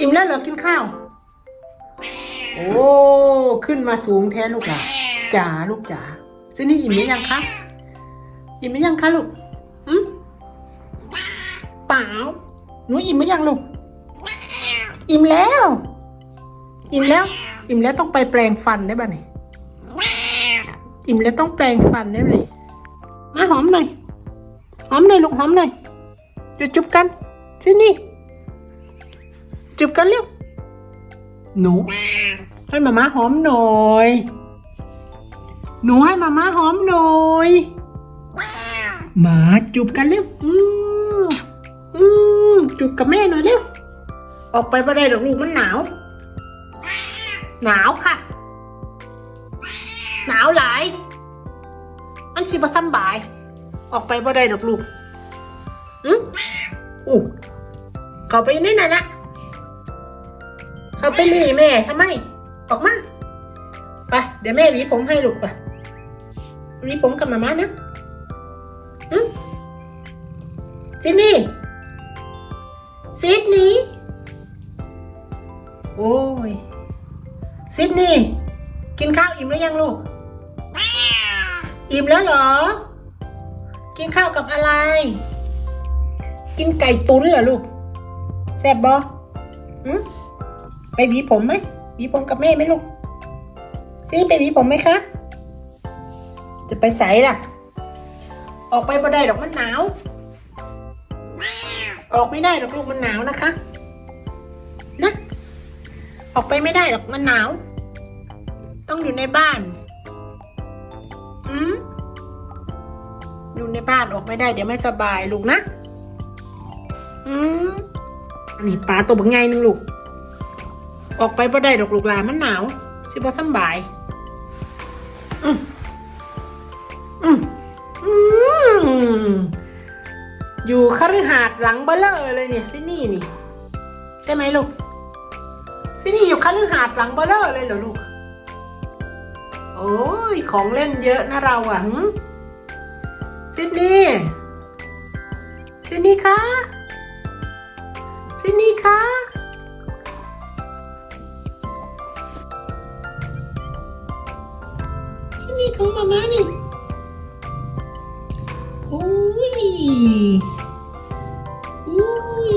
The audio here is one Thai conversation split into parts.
อิ่มแล้วเหรอกินข้าว โอ้ขึ้นมาสูงแท้ลูกอะจ๋าลูกจ๋าซินี่อิ่มหรือยังคะอิ่มหรือยังคะลูกอืมเปล่าหนูอิ่มหรือยังลูก อิ่มแล้ว อิ่มแล้ว อิ่มแล้วต้องไปแปลงฟันได้ป่ะเนี่ยอิ่มแล้วต้องแปลงฟันได้เลยมาหอมหน่อย หอมหน่อยลูกหอมหน่อยจะจุบกันซินี่ จุบกันเร็ว หนู ให้มาม่าหอมหน่อย หนูให้มาม่าหอมหน่อยมาจูบกันเร็ว อืมอืมจูบกับแม่หน่อยเร็ว ออกไปไม่ได้หรอกลูกมันหนาว หนาวค่ะ หนาวหลายมันสิบสำบาย ออกไปบ่ได้ดอกลูกอืมอู้เข้าไปในนั่นละเข้า ไปหลีแม่ทำไม ออกมา ไป เดี๋ยวแม่หวีผมให้ลูกไปหวีผมกับมาม่านะอืมซิดนี่ซิดนี่โอ้ยซิดนี่กินข้าวอิ่มหรือยังลูก อิ่มแล้วเหรอ กินข้าวกับอะไร กินไก่ตุ๋นเหรอลูกแซ่บบออืม ไปหวีผมไหมหวีผมกับแม่ไหมลูกซีไปหวีผมไหมคะ จะไปใส่ล่ะ ออกไปบ่ได้ดอกมันหนาว ออกไม่ได้ดอกลูกมันหนาวนะคะ นะ ออกไปไม่ได้หรอกมันหนาว ต้องอยู่ในบ้าน อืมอยู่ในบ้านออกไม่ได้เดี๋ยวไม่สบายลูกนะ อืมอันนี้ปลาตัวบางไงนึงลูก ออกไปบ่ได้ดอกลูกหลานมันหนาว สิบ่สบาย อืมอืมอืมอยู่คฤหาสน์หลังเบลเลอร์เลยเนี่ยซินี่นี่ ใช่ไหมลูกซินี่อยู่คฤหาสน์หลังเบลเลอร์เลยเหรอลูก โอ้ยของเล่นเยอะนะเราอะหึซินี่ซินี่คะซินี่คะ ของมาม่านี่โอ้ยโอ้ย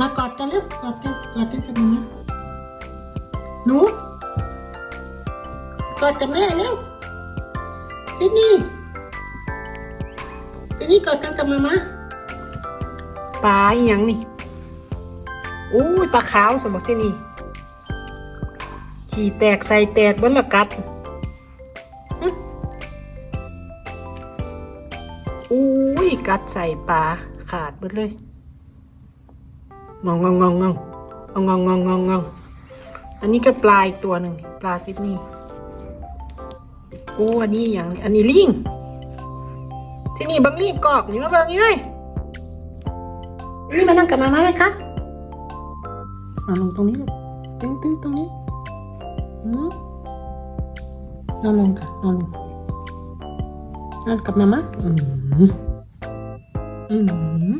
มากอดกันเร็วกอดกันกอดกันกับมาม่าหนูกอดกับแม่เร็วซิดนี่ซิดนี่กอดกันกับมามาปลาอีหยังนี่อู้ยปลาขาวสมบัติซิดนี่ ขี่แตกใส่แตกบนละกัดอื้ยกัดใส่ปลาขาดหมดเลยงองงองงองงองงองงองงองงองอันนี้ก็ปลาอีกตัวหนึ่งปลาซิดนี่โอ้อันนี้อย่างอันนี้ลิงที่นี่บังลิงกอกนี่มาเบิ่งนี่เลยนี่มานั่งกับมาม่าไหมคะนอนลงตรงนี้ลูกตึ้งตึ้งตรงนี้ นอนลงค่ะนอนลงนอนกับมาม่าอืมอืม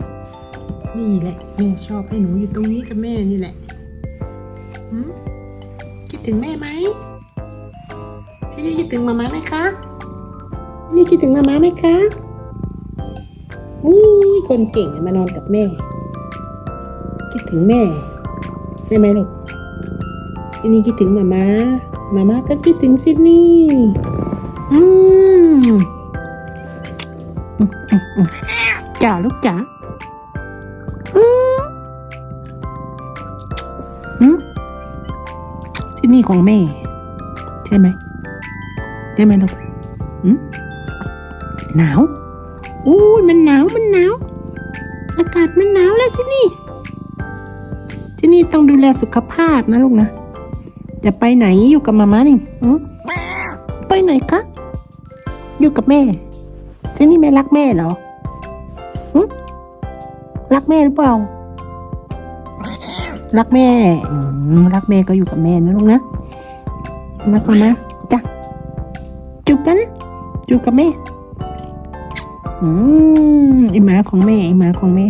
นี่แหละแม่ชอบให้หนูอยู่ตรงนี้กับแม่นี่แหละอืมคิดถึงแม่ไหมที่นี่คิดถึงมาม่าไหมคะนี่คิดถึงมาม่าไหมคะอุ้ยคนเก่งมานอนกับแม่ คิดถึงแม่ใช่ไหมลูก ที่นี่คิดถึงมาม่ามาม่าก็คิดถึงซิดนีย์อืมจ๋าลูกจ๋าอืมอืมที่นี่ของแม่ ใช่ไหมใช่ไหมลูกหืมหนาวอุ้ยมันหนาวมันหนาวอากาศมันหนาวแล้วสินี่ที่นี่ต้องดูแลสุขภาพนะลูกนะ จะไปไหนอยู่กับมาม่านี่หืมไปไหนคะอยู่กับแม่ที่นี่แม่รักแม่เหรอหืมรักแม่หรือเปล่า รักแม่รักแม่ก็อยู่กับแม่นะลูกนะรักมาม่าจ้ะจูบกันนะจูบกับแม่อืมไอหมาของแม่ไอหมาของแม่